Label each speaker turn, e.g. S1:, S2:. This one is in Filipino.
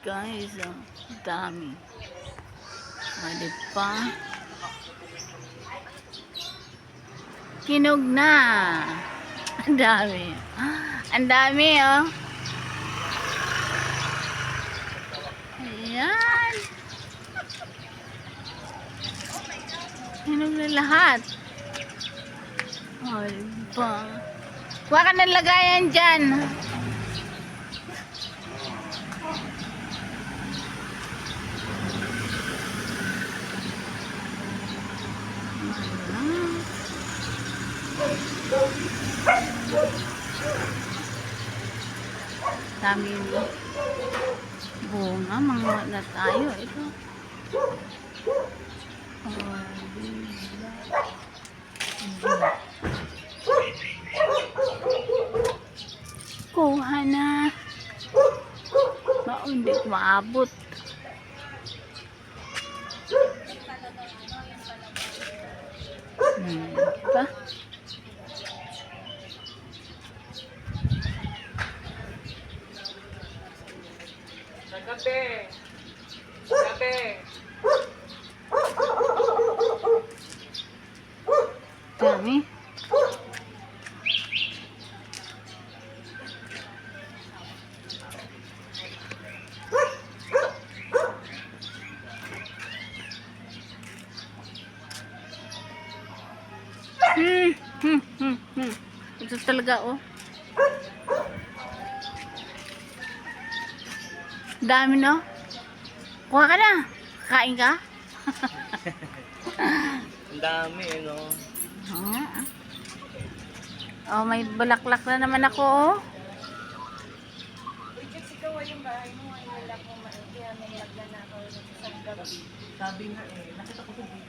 S1: Guys, oh, dami. Mali pa. Kinog na. Ang dami. Ang dami, oh. Ayan. Kinog na lahat. Ay, ba. Kuha ka ng lagayan dyan. Dami bunga, mga na tayo. Ito. Kuha na. Hindi ko maabot. Hmm, ba?
S2: Gabi. Gabi.
S1: Dami. Hmm, hmm, hmm, hmm. Ito talaga, oh. Dami, no? Kuha ka na. Kain ka?
S2: Ang dami, eh, no?
S1: Ah. Oh, may bulaklak na naman ako, oh.
S2: Sabi nga eh, nakita ko sa video.